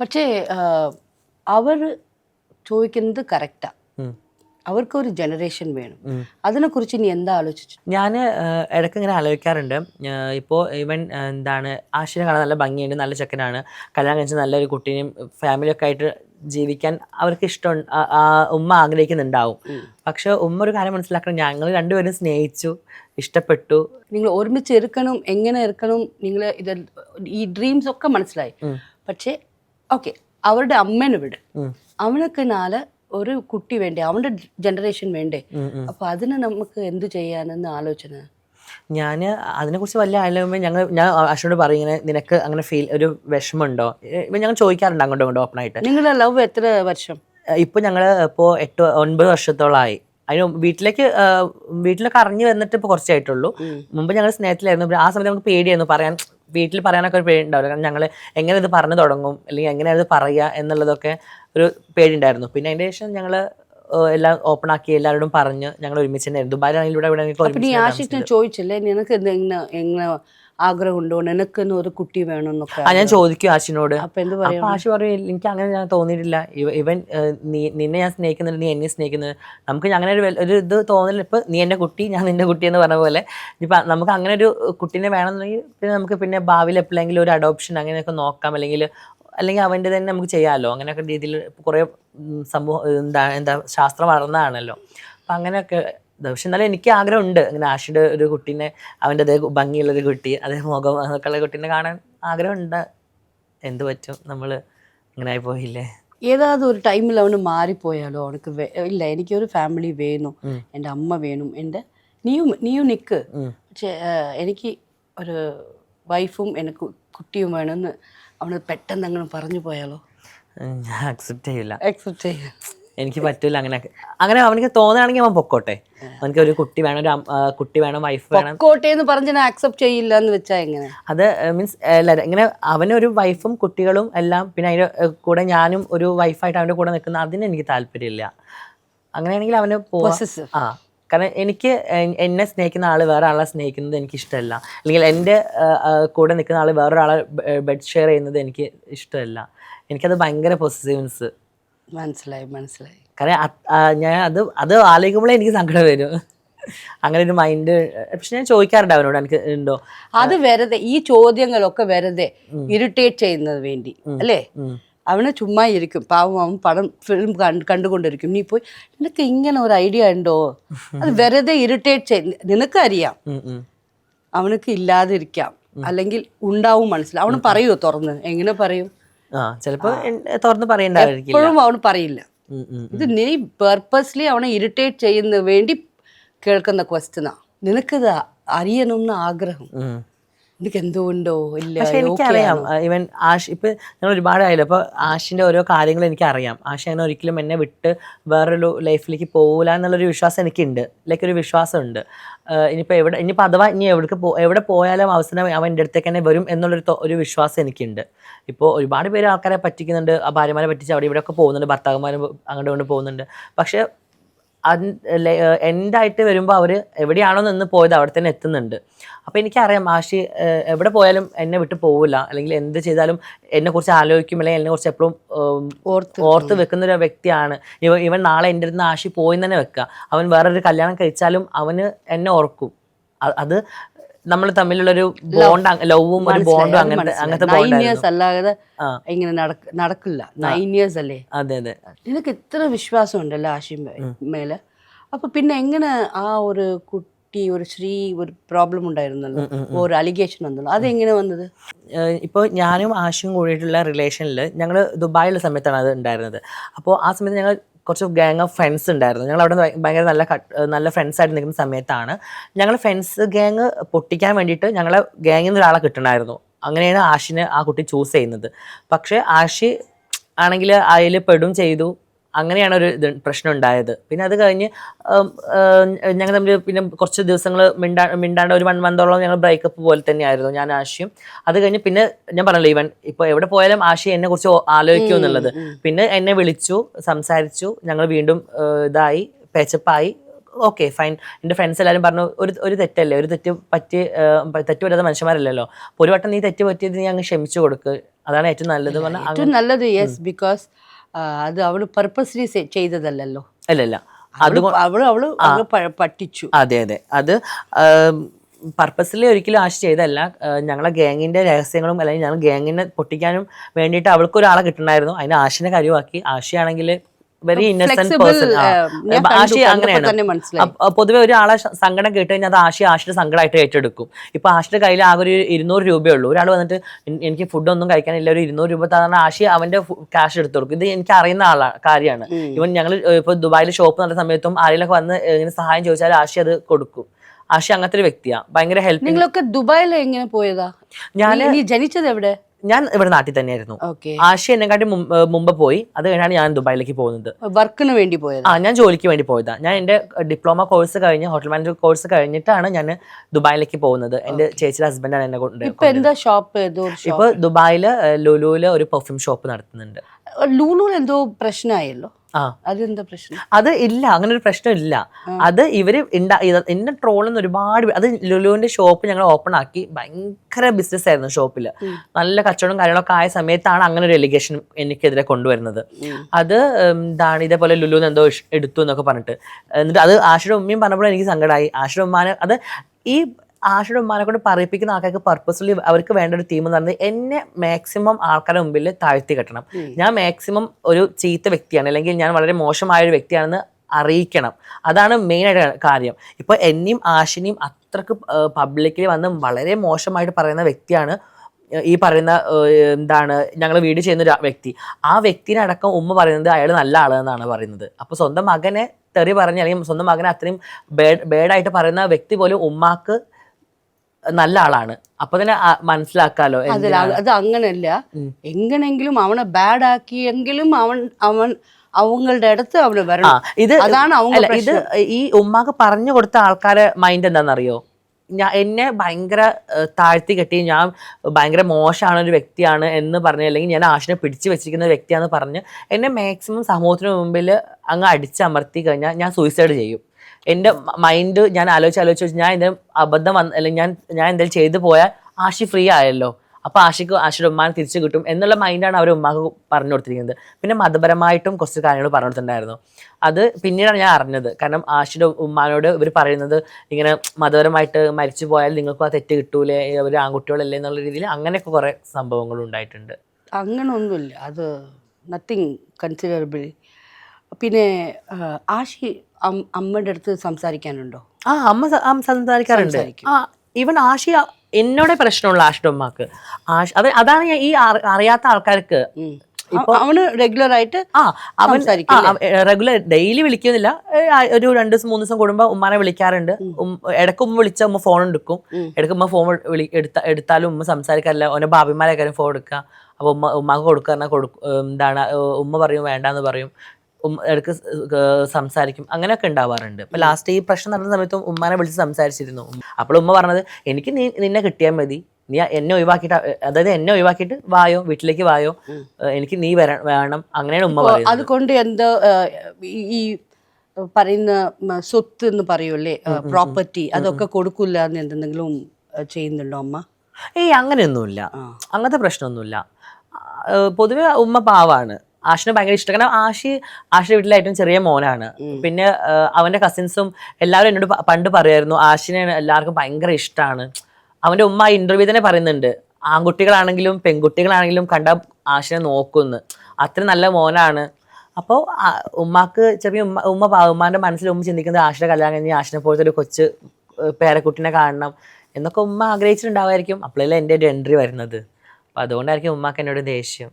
പക്ഷേ അവർ ചോദിക്കുന്നത് കറക്റ്റാ അവർക്ക് ഒരു ജനറേഷൻ വേണം. അതിനെക്കുറിച്ച് ഇനി എന്താ ആലോചിച്ചു? ഞാൻ ഇടയ്ക്ക് ഇങ്ങനെ ആലോചിക്കാറുണ്ട്. ഇപ്പോൾ ഇവൻ എന്താണ് ആശിനെ കാണാൻ നല്ല ഭംഗിയുണ്ട് നല്ല ചെക്കനാണ്. കല്യാണം കഴിച്ച നല്ലൊരു കുട്ടീനെയും ഫാമിലിയൊക്കെ ആയിട്ട് ജീവിക്കാൻ അവർക്ക് ഇഷ്ടം ഉമ്മ ആഗ്രഹിക്കുന്നുണ്ടാവും. പക്ഷെ ഉമ്മ ഒരു കാര്യം മനസ്സിലാക്കണം. ഞങ്ങൾ രണ്ടുപേരും സ്നേഹിച്ചു ഇഷ്ടപ്പെട്ടു. നിങ്ങൾ ഒരുമിച്ച് ഇരിക്കണം എങ്ങനെ ഇരിക്കണം നിങ്ങൾ ഇത് ഈ ഡ്രീംസ് ഒക്കെ മനസ്സിലായി. പക്ഷേ ഓക്കെ അവരുടെ അമ്മേനെ വിട്. അവനൊക്കെ നാല് ഒരു കുട്ടി വേണ്ടേ? അവന്റെ ജനറേഷൻ വേണ്ടേ? അപ്പൊ അതിന് നമുക്ക് എന്ത് ചെയ്യാനെന്ന് ആലോചന? ഞാൻ അതിനെക്കുറിച്ച് വലിയ ആലോചന ഞങ്ങൾ ഞാൻ അശ്വനോട് പറയുന്നത് നിനക്ക് അങ്ങനെ ഫീൽ ഒരു വിഷമമുണ്ടോ? ഇപ്പം ഞങ്ങൾ ചോദിക്കാറുണ്ട് അങ്ങോട്ടും ഇങ്ങോട്ടും ഓപ്പൺ ആയിട്ട്. നിങ്ങളുടെ ലവ് എത്ര വർഷം? ഇപ്പൊ ഞങ്ങൾ ഇപ്പോൾ എട്ട് ഒൻപത് വർഷത്തോളമായി അതിന് വീട്ടിലേക്ക് വീട്ടിലൊക്കെ അറിഞ്ഞു വന്നിട്ട് ഇപ്പോൾ കുറച്ചായിട്ടുള്ളൂ. മുമ്പ് ഞങ്ങൾ സ്നേഹത്തിലായിരുന്നു ആ സമയത്ത് നമുക്ക് പേടിയായിരുന്നു പറയാൻ വീട്ടിൽ പറയാനൊക്കെ ഒരു പേടി ഉണ്ടാവില്ല കാരണം ഞങ്ങൾ എങ്ങനെ ഇത് പറഞ്ഞു തുടങ്ങും? അല്ലെങ്കിൽ എങ്ങനെ അത് പറയുക എന്നുള്ളതൊക്കെ ഒരു പേടിയുണ്ടായിരുന്നു. പിന്നെ അതിന്റെ ശേഷം ഞങ്ങൾ എല്ലാം ഓപ്പൺ ആക്കി എല്ലാവരോടും പറഞ്ഞ് ഞങ്ങൾ ഒരുമിച്ച് തന്നെ ദുബായിലാണെങ്കിൽ ഇവിടെ ഇവിടെ അപ്പൊ നീ ആശിച്ചിനെ ചോദിച്ചില്ലേ? നിനക്ക് എങ്ങനെ എങ്ങനെ ആഗ്രഹം ഉണ്ടോ? നിനക്കെന്ന് ഒരു കുട്ടി വേണമെന്നൊക്കെ ആ ഞാൻ ചോദിക്കും ആശിനോട് അപ്പൊ എന്ത് പറയാ? ആശി പറയും എനിക്ക് അങ്ങനെ ഞാൻ തോന്നിയിട്ടില്ല. ഇവ- ഇവൻ നീ നിന്നെ ഞാൻ സ്നേഹിക്കുന്നുണ്ട് നീ എന്നെ സ്നേഹിക്കുന്നുണ്ട്. നമുക്ക് അങ്ങനെ ഒരു ഒരു ഇത് തോന്നില്ല ഇപ്പൊ നീ എന്റെ കുട്ടി ഞാൻ നിന്റെ കുട്ടി എന്ന് പറഞ്ഞ പോലെ ഇപ്പൊ നമുക്ക് അങ്ങനെ ഒരു കുട്ടീനെ വേണമെന്നുണ്ടെങ്കിൽ പിന്നെ നമുക്ക് പിന്നെ ഭാവിയിൽ എപ്പോഴെങ്കിലും ഒരു അഡോപ്ഷൻ അങ്ങനെയൊക്കെ നോക്കാം. അല്ലെങ്കിൽ അല്ലെങ്കിൽ അവന്റെ തന്നെ നമുക്ക് ചെയ്യാമല്ലോ അങ്ങനെയൊക്കെ രീതിയിൽ കുറേ സമൂഹം എന്താ എന്താ ശാസ്ത്രം വളർന്നതാണല്ലോ. അപ്പം അങ്ങനെയൊക്കെ പക്ഷെ എന്നാലും എനിക്ക് ആഗ്രഹമുണ്ട്. അങ്ങനെ ആഷിയുടെ ഒരു കുട്ടീനെ അവന്റെ അതേ ഭംഗിയുള്ളൊരു കുട്ടി അതേ മുഖം അതൊക്കെ ഉള്ള കുട്ടീനെ കാണാൻ ആഗ്രഹമുണ്ട്. എന്ത് പറ്റും? നമ്മൾ ഇങ്ങനെ ആയി പോയില്ലേ ഏതാவது ഒരു ടൈമിൽ അവന് മാറിപ്പോയാലോ? അവനക്ക് ഇല്ല എനിക്കൊരു ഫാമിലി വേണം. എന്റെ അമ്മ വേണം. എന്റെ നീയും നീയും നിൽക്ക് പക്ഷേ എനിക്ക് ഒരു വൈഫും എനിക്ക് കുട്ടിയും വേണമെന്ന് അവന് പെട്ടെന്ന് അങ്ങനെ പറഞ്ഞു പോയാലോ? ഞാൻ അക്സെപ്റ്റ് ചെയ്യില്ല. അക്സെപ്റ്റ് ചെയ്യാം. എനിക്ക് പറ്റൂല അങ്ങനെ. അങ്ങനെ അവനക്ക് തോന്നുകയാണെങ്കിൽ അവൻ പൊക്കോട്ടെ. അവനക്ക് ഒരു കുട്ടി വേണം ഒരു കുട്ടി വേണം വൈഫ് വേണം. പൊക്കോട്ടെ എന്ന് പറഞ്ഞ് ഞാൻ അക്സെപ്റ്റ് ചെയ്യില്ല എന്ന് വെച്ചാൽ എങ്ങനെ? അത് മീൻസ് ഇങ്ങനെ അവനൊരു വൈഫും കുട്ടികളും എല്ലാം പിന്നെ അതിന്റെ കൂടെ ഞാനും ഒരു വൈഫായിട്ട് അവന്റെ കൂടെ നിൽക്കുന്ന അതിന് എനിക്ക് താല്പര്യമില്ല. അങ്ങനെയാണെങ്കിൽ അവന് പോസസ് ആ. കാരണം എനിക്ക് എന്നെ സ്നേഹിക്കുന്ന ആൾ വേറെ ആളെ സ്നേഹിക്കുന്നത് എനിക്ക് ഇഷ്ടമല്ല. അല്ലെങ്കിൽ എന്റെ കൂടെ നിൽക്കുന്ന ആൾ വേറൊരാളെ ബെഡ് ഷെയർ ചെയ്യുന്നത് എനിക്ക് ഇഷ്ടമല്ല. എനിക്കത് ഭയങ്കര പൊസിറ്റീവ്സ് മനസ്സിലായി മനസ്സിലായി. കാരണം ഞാൻ അത് അത് ആലോചിക്കുമ്പോഴേ എനിക്ക് സങ്കടം വരും. അങ്ങനെ ഒരു മൈൻഡ് പക്ഷെ ഞാൻ ചോദിക്കാറുണ്ട് അവനോട് എനിക്ക് ഉണ്ടോ? അത് വെറുതെ ഈ ചോദ്യങ്ങളൊക്കെ വെറുതെ ഇറിറ്റേറ്റ് ചെയ്യുന്നത് വേണ്ടി അല്ലേ? അവന് ചുമ്മാ ഇരിക്കും. പാവം അവൻ പടം ഫിലിം കണ്ടുകൊണ്ടിരിക്കും. നീ പോയി നിനക്ക് ഇങ്ങനെ ഒരു ഐഡിയ ഉണ്ടോ? അത് വെറുതെ ഇറിറ്റേറ്റ് ചെയ്ത് നിനക്കറിയാം. അവനക്ക് ഇല്ലാതിരിക്കാം. അല്ലെങ്കിൽ ഉണ്ടാവും മനസ്സിൽ. അവന് പറയൂ തുറന്ന്? എങ്ങനെ പറയും? ചിലപ്പോ തുറന്ന് എപ്പോഴും അവന് പറയില്ല. ഇത് നീ പെർപ്പസ്ലി അവനെ ഇറിറ്റേറ്റ് ചെയ്യുന്ന വേണ്ടി കേൾക്കുന്ന ക്വസ്റ്റ്യനാ നിനക്കിത് അറിയണമെന്ന് ആഗ്രഹം. ഉം. നിനക്ക് എന്തുകൊണ്ടോ ഇല്ല പക്ഷെ എനിക്കറിയാം. ഇവൻ ആഷ് ഇപ്പൊ ഞങ്ങൾ ഒരുപാട് ആയില്ല അപ്പൊ ആഷിന്റെ ഓരോ കാര്യങ്ങൾ എനിക്ക് അറിയാം ആഷ് അങ്ങനെ ഒരിക്കലും എന്നെ വിട്ട് വേറൊരു ലൈഫിലേക്ക് പോകില്ല എന്നുള്ളൊരു വിശ്വാസം എനിക്കുണ്ട്. ലൈക്ക് ഒരു വിശ്വാസമുണ്ട്. ഉണ്ട് ഇനിയിപ്പോ എവിടെ ഇനിയിപ്പോ അഥവാ ഇനി എവിടേക്ക് പോ എവിടെ പോയാലും അവസരം അവൻ എന്റെ അടുത്തേക്ക് തന്നെ വരും എന്നുള്ളൊരു ഒരു വിശ്വാസം എനിക്കുണ്ട്. ഇപ്പോൾ ഒരുപാട് പേര് ആൾക്കാരെ പറ്റിക്കുന്നുണ്ട്. ആ ഭാര്യമാരെ പറ്റിച്ച് അവിടെ ഇവിടെയൊക്കെ പോകുന്നുണ്ട്. ഭർത്താക്കന്മാരും അങ്ങോട്ട് കൊണ്ട് പോകുന്നുണ്ട്. പക്ഷെ എൻഡായിട്ട് വരുമ്പോൾ അവർ എവിടെയാണോ നിന്ന് പോയത് അവിടെ തന്നെ എത്തുന്നുണ്ട്. അപ്പോൾ എനിക്കറിയാം ആഷി എവിടെ പോയാലും എന്നെ വിട്ട് പോവില്ല. അല്ലെങ്കിൽ എന്ത് ചെയ്താലും എന്നെക്കുറിച്ച് ആലോചിക്കും. അല്ലെങ്കിൽ എന്നെക്കുറിച്ച് എപ്പോഴും ഓർത്ത് ഓർത്ത് വെക്കുന്ന ഒരു വ്യക്തിയാണ്. ഇവ ഇവൻ നാളെ എന്റെ അടുത്ത് ആഷി പോയി തന്നെ വെക്കുക. അവൻ വേറൊരു കല്യാണം കഴിച്ചാലും അവന് എന്നെ ഓർക്കും. അത് നമ്മൾ തമ്മിലുള്ളൊരു ബോണ്ട് ലവും ഒരു ബോണ്ടും അങ്ങനത്തെ അങ്ങനത്തെ ഇയേഴ്സ് അല്ലാതെ. ഇങ്ങനെ നടക്കില്ല. നൈൻ ഇയേഴ്സ് അല്ലേ? അതെ അതെ. നിനക്ക് ഇത്ര വിശ്വാസം ഉണ്ടല്ലോ ആശയം മേലെ. അപ്പൊ പിന്നെ എങ്ങനെ ആ ഒരു കുട്ടി ഒരു സ്ത്രീ ഒരു പ്രോബ്ലം ഉണ്ടായിരുന്നല്ലോ? ഒരു അലിഗേഷൻ വന്നല്ലോ? അതെങ്ങനെ വന്നത്? ഇപ്പോൾ ഞാനും ആശയും കൂടിയിട്ടുള്ള റിലേഷനിൽ ഞങ്ങൾ ദുബായിലുള്ള സമയത്താണ് അത് ഉണ്ടായിരുന്നത്. അപ്പോൾ ആ സമയത്ത് ഞങ്ങൾ കുറച്ച് ഗാങ് ഓഫ് ഫ്രണ്ട്സ് ഉണ്ടായിരുന്നു. ഞങ്ങൾ അവിടെ ഭയ- ഭയങ്കര നല്ല നല്ല ഫ്രണ്ട്സ് ആയിട്ട് നിൽക്കുന്ന സമയത്താണ്. ഞങ്ങൾ ഫ്രണ്ട്സ് ഗാങ് പൊട്ടിക്കാൻ വേണ്ടിയിട്ട് ഞങ്ങളെ ഗാങ്ങിൽ നിന്ന് ഒരാളെ കിട്ടണമായിരുന്നു. അങ്ങനെയാണ് ആഷിനെ ആ കുട്ടി ചൂസ് ചെയ്യുന്നത്. പക്ഷേ ആഷി ആണെങ്കിൽ അതിൽ പെടും ചെയ്തു. അങ്ങനെയാണ് ഒരു ഇത് പ്രശ്നം ഉണ്ടായത്. പിന്നെ അത് കഴിഞ്ഞ് ഞങ്ങൾ തമ്മിൽ പിന്നെ കുറച്ച് ദിവസങ്ങൾ മിണ്ടാ മിണ്ടാണ്ട് ഒരു വൺ മന്തോളം ഞങ്ങൾ ബ്രേക്കപ്പ് പോലെ തന്നെയായിരുന്നു ഞാൻ ആശയും അത് കഴിഞ്ഞ് പിന്നെ ഞാൻ പറഞ്ഞല്ലോ ഇവൻ ഇപ്പോൾ എവിടെ പോയാലും ആശയം എന്നെ കുറിച്ച് ആലോചിക്കും എന്നുള്ളത്. പിന്നെ എന്നെ വിളിച്ചു സംസാരിച്ചു ഞങ്ങൾ വീണ്ടും ഇതായി പേച്ചപ്പായി ഓക്കെ ഫൈൻ എന്റെ ഫ്രണ്ട്സ് എല്ലാവരും പറഞ്ഞു ഒരു ഒരു തെറ്റല്ലേ? ഒരു തെറ്റ് പറ്റി തെറ്റ് പറ്റാത്ത മനുഷ്യന്മാരല്ലല്ലോ? അപ്പോൾ ഒരു വട്ടം നീ തെറ്റ് പറ്റിയത് നീ അങ്ങ് ക്ഷമിച്ചു കൊടുക്ക്. അതാണ് ഏറ്റവും നല്ലത്. പറഞ്ഞാൽ ഏറ്റവും നല്ലത് യെസ് ബിക്കോസ് അത് അവൾ പർപ്പസ്ലി ചെയ്തതല്ലല്ലോ. അല്ലല്ല. അല്ല അവൾ അവൾ പറ്റിച്ചു അതെ അതെ. അത് പർപ്പസിലി ഒരിക്കലും ആശ ചെയ്തല്ല ഞങ്ങളെ ഗാങ്ങിന്റെ രഹസ്യങ്ങളും അല്ലെങ്കിൽ ഞങ്ങൾ ഗാങ്ങിനെ പൊട്ടിക്കാനും വേണ്ടിയിട്ട് അവൾക്ക് ഒരാളെ കിട്ടണമായിരുന്നു. അതിന് ആശിനെ കാര്യമാക്കി ആശയാണെങ്കിൽ വെരി ഇന്നസെന്റ് പേഴ്സൺ ആശി അങ്ങനെയാണ്. പൊതുവെ ഒരാളെ സങ്കടം കേട്ട് കഴിഞ്ഞാൽ അത് ആശി ആശിയുടെ സങ്കടമായിട്ട് ഏറ്റെടുക്കും. ഇപ്പൊ ആശിയുടെ കയ്യിൽ ആകെ ഒരു ഇരുന്നൂറ് രൂപയേ ഉള്ളൂ. ഒരാൾ വന്നിട്ട് എനിക്ക് ഫുഡൊന്നും കഴിക്കാനില്ല ഒരു ഇരുന്നൂറ് രൂപ തന്നെ ആശി അവന്റെ ക്യാഷ് എടുത്തു കൊടുക്കും. ഇത് എനിക്ക് അറിയുന്ന ആളാ കാര്യമാണ്. ഇവൻ ഞങ്ങൾ ഇപ്പൊ ദുബായിൽ ഷോപ്പ് നടന്ന സമയത്തും ആരെങ്കിലൊക്കെ വന്ന് ഇങ്ങനെ സഹായം ചോദിച്ചാൽ ആശി അത് കൊടുക്കും. ആശി അങ്ങനത്തെ ഒരു വ്യക്തിയാണ് ഭയങ്കര ഹെൽപ്പ് നിങ്ങളൊക്കെ ദുബായിൽ എങ്ങനെ പോയതാ? ഞാൻ ജനിച്ചത് എവിടെ? ഞാൻ ഇവിടെ നാട്ടിൽ തന്നെയായിരുന്നു. ആശയ എന്നെ എന്നെക്കാട്ടി മുമ്പ് പോയി. അത് കഴിഞ്ഞാണ് ഞാൻ ദുബായിലേക്ക് പോകുന്നത്. വർക്കിന് വേണ്ടി പോയത്? ആ ഞാൻ ജോലിക്ക് വേണ്ടി പോയതാണ് ഞാൻ എന്റെ ഡിപ്ലോമ കോഴ്സ് കഴിഞ്ഞ് ഹോട്ടൽ മാനേജർ കോഴ്സ് കഴിഞ്ഞിട്ടാണ് ഞാൻ ദുബായിലേക്ക് പോകുന്നത്. എന്റെ ചേച്ചിയുടെ ഹസ്ബൻഡാണ് എന്നെ കൊണ്ട് ഇപ്പൊ എന്താ ഷോപ്പ് ഇപ്പൊ ദുബായിൽ ലുലുവിൽ ഒരു പെർഫ്യൂം ഷോപ്പ് നടത്തുന്നുണ്ട്. ലൂലൂൽ എന്തോ പ്രശ്നമായല്ലോ അതെന്താ പ്രശ്നം? അത് ഇല്ല അങ്ങനെ ഒരു പ്രശ്നം ഇല്ല അത് ഇവർ എന്നെ ട്രോളുന്ന ഒരുപാട് അത് ലുലുവിന്റെ ഷോപ്പ് ഞങ്ങൾ ഓപ്പൺ ആക്കി ഭയങ്കര ബിസിനസ് ആയിരുന്നു ഷോപ്പിൽ നല്ല കച്ചവടം കാര്യങ്ങളൊക്കെ ആയ സമയത്താണ് അങ്ങനെ ഒരു എലിഗേഷൻ എനിക്കെതിരെ കൊണ്ടുവരുന്നത്. അത് എന്താണ് ഇതേപോലെ ലുലുന്ന് എന്തോ എടുത്തു എന്നൊക്കെ പറഞ്ഞിട്ട്. എന്നിട്ട് അത് ആശയുടെ ഉമ്മയും പറഞ്ഞപ്പോൾ എനിക്ക് സങ്കടമായി ആശയുടെ ഉമ്മാനെ അത് ഈ ആശയുടെ ഉമ്മാനെ കൊണ്ട് പറയിപ്പിക്കുന്ന ആൾക്കാർക്ക് പർപ്പസ്ഫുള്ളി അവർക്ക് വേണ്ട ഒരു തീം എന്ന് പറഞ്ഞത് എന്നെ മാക്സിമം ആൾക്കാരുടെ മുമ്പിൽ താഴ്ത്തി കെട്ടണം. ഞാൻ മാക്സിമം ഒരു ചീത്ത വ്യക്തിയാണ് അല്ലെങ്കിൽ ഞാൻ വളരെ മോശമായ ഒരു വ്യക്തിയാണെന്ന് അറിയിക്കണം. അതാണ് മെയിൻ ആയിട്ട് കാര്യം. ഇപ്പൊ എന്നെയും ആഷിനെയും അത്രയ്ക്ക് പബ്ലിക്കിൽ വന്ന് വളരെ മോശമായിട്ട് പറയുന്ന വ്യക്തിയാണ് ഈ പറയുന്ന എന്താണ് ഞങ്ങൾ വീട് ചെയ്യുന്ന ഒരു വ്യക്തി. ആ വ്യക്തിനെ അടക്കം ഉമ്മ പറയുന്നത് അയാൾ നല്ല ആളെന്നാണ് പറയുന്നത്. അപ്പോൾ സ്വന്തം മകനെ തെറി പറഞ്ഞ് അല്ലെങ്കിൽ സ്വന്തം മകനെ അത്രയും ബേഡ് ബേഡായിട്ട് പറയുന്ന വ്യക്തി പോലും ഉമ്മാക്ക് നല്ല ആളാണ്. അപ്പൊ തന്നെ മനസ്സിലാക്കാലോ അത് അങ്ങനെയല്ല എങ്ങനെങ്കിലും അവനെ ബാഡ് ആക്കിയെങ്കിലും അവൻ അവൻ അവങ്ങളുടെ അടുത്ത് അവന് വരണം. ഇത് അതാണ് അവങ്ങ ഇത് ഈ ഉമ്മാക്ക് പറഞ്ഞു കൊടുത്ത ആൾക്കാരെ മൈൻഡ് എന്താണെന്നറിയോ ഞാൻ എന്നെ ഭയങ്കര താഴ്ത്തി കെട്ടി ഞാൻ ഭയങ്കര മോശമാണ് ഒരു വ്യക്തിയാണ് എന്ന് പറഞ്ഞ് അല്ലെങ്കിൽ ഞാൻ ആശിനെ പിടിച്ചു വെച്ചിരിക്കുന്ന വ്യക്തിയാണെന്ന് പറഞ്ഞ് എന്നെ മാക്സിമം സമൂഹത്തിന് മുമ്പിൽ അങ്ങ് അടിച്ചമർത്തി കഴിഞ്ഞാൽ ഞാൻ സൂയിസൈഡ് ചെയ്യും. എന്റെ മൈൻഡ് ഞാൻ ആലോചിച്ച് ആലോചിച്ച് ഞാൻ എന്തെങ്കിലും അബദ്ധം വന്ന് അല്ലെങ്കിൽ ഞാൻ ഞാൻ എന്തെങ്കിലും ചെയ്തു പോയാൽ ആശി ഫ്രീ ആയല്ലോ. അപ്പൊ ആഷിക്ക് ആഷിയുടെ ഉമ്മാനെ തിരിച്ചു കിട്ടും എന്നുള്ള മൈൻഡാണ് അവർ ഉമ്മാക്ക് പറഞ്ഞു കൊടുത്തിരിക്കുന്നത്. പിന്നെ മതപരമായിട്ടും കുറച്ച് കാര്യങ്ങൾ പറഞ്ഞു കൊടുത്തിട്ടുണ്ടായിരുന്നു. അത് പിന്നീടാണ് ഞാൻ അറിഞ്ഞത്. കാരണം ആഷിയുടെ ഉമ്മാനോട് ഇവർ പറയുന്നത് ഇങ്ങനെ മതപരമായിട്ട് മരിച്ചു പോയാൽ നിങ്ങൾക്ക് ആ തെറ്റ് കിട്ടൂലേ അവർ ആൺകുട്ടികളല്ലേ എന്നുള്ള രീതിയിൽ അങ്ങനെയൊക്കെ കുറേ സംഭവങ്ങൾ ഉണ്ടായിട്ടുണ്ട്. അങ്ങനൊന്നുമില്ല. അത് നത്തിങ് കൺസിഡറബിൾ പിന്നെ ആശി അമ്മയുടെ അടുത്ത് സംസാരിക്കാനുണ്ടോ? ആ അമ്മ സംസാരിക്കാറുണ്ട്. ആ ഈവൻ ആഷി എന്നോടെ പ്രശ്നമുള്ള ആഷിയുടെ ഉമ്മാക്ക്. ആഷ് അത് അതാണ് ഞാൻ ഈ അറിയാത്ത ആൾക്കാർക്ക്. അവന് റെഗുലർ ആയിട്ട് ആ അവൻ റെഗുലർ ഡെയിലി വിളിക്കുന്നില്ല. ഒരു രണ്ട് ദിവസം മൂന്ന് ദിവസം കൂടുമ്പോൾ ഉമ്മാനെ വിളിക്കാറുണ്ട്. ഇടയ്ക്ക് ഉമ്മ വിളിച്ച ഉമ്മ ഫോൺ എടുക്കും. ഇടയ്ക്ക് ഉമ്മ ഫോൺ വിളി എടുത്ത എടുത്താലും ഉമ്മ സംസാരിക്കാറില്ല. ഓനെ ഭാഭിമാരെ ഫോൺ എടുക്കുക അപ്പൊ ഉമ്മ ഉമ്മാക്ക് കൊടുക്കുക കൊടുക്കും എന്താണ് ഉമ്മ പറയും വേണ്ടാന്ന് പറയും. ഇടയ്ക്ക് ഏർ സംസാരിക്കും. അങ്ങനെയൊക്കെ ഉണ്ടാവാറുണ്ട്. അപ്പൊ ലാസ്റ്റ് ഈ പ്രശ്നം നടന്ന സമയത്തും ഉമ്മാനെ വിളിച്ച് സംസാരിച്ചിരുന്നു. അപ്പോൾ ഉമ്മ പറഞ്ഞത് എനിക്ക് നീ നിന്നെ കിട്ടിയാൽ മതി. നീ എന്നെ ഒഴിവാക്കിയിട്ട് അതായത് എന്നെ ഒഴിവാക്കിയിട്ട് വായോ വീട്ടിലേക്ക് വായോ. എനിക്ക് നീ വര വേണം. അങ്ങനെയാണ് ഉമ്മ പറയുന്നത്. അതുകൊണ്ട് എന്താ ഈ- പറയുന്ന സ്വത്ത് എന്ന് പറയൂലേ പ്രോപ്പർട്ടി അതൊക്കെ കൊടുക്കില്ല എന്ന് എന്തെങ്കിലും ചെയ്യുന്നുണ്ടോ അമ്മ ഏയ് അങ്ങനെയൊന്നുമില്ല. അങ്ങനത്തെ പ്രശ്നമൊന്നുമില്ല. പൊതുവെ ഉമ്മ പാവാണ്. ആഷിനെ ഭയങ്കര ഇഷ്ടം. കാരണം ആഷി ആഷിന്റെ വീട്ടിലെ ഏറ്റവും ചെറിയ മോനാണ്. പിന്നെ അവന്റെ കസിൻസും എല്ലാവരും എന്നോട് പണ്ട് പറയായിരുന്നു ആഷിനെ എല്ലാവർക്കും ഭയങ്കര ഇഷ്ടമാണ് അവന്റെ ഉമ്മ ഇന്റർവ്യൂ തന്നെ പറയുന്നുണ്ട് ആൺകുട്ടികളാണെങ്കിലും പെൺകുട്ടികളാണെങ്കിലും കണ്ട ആഷിനെ നോക്കുന്നു. അത്ര നല്ല മോനാണ്. അപ്പോൾ ഉമ്മാക്ക് ചെറിയ ഉമ്മ ഉമ്മ ഉമ്മാന്റെ മനസ്സിൽ ഉമ്മ ചിന്തിക്കുന്നത് ആഷിനെ കല്യാണം കഴിഞ്ഞ് ആഷിനെ പോലത്തെ ഒരു കൊച്ച് പേരക്കുട്ടിനെ കാണണം എന്നൊക്കെ ഉമ്മ ആഗ്രഹിച്ചിട്ടുണ്ടാവായിരിക്കും അപ്പോഴല്ലേ എന്റെ ഒരു എൻട്രി വരുന്നത്. അപ്പോൾ അതുകൊണ്ടായിരിക്കും ഉമ്മാക്ക് എന്നോട് ദേഷ്യം.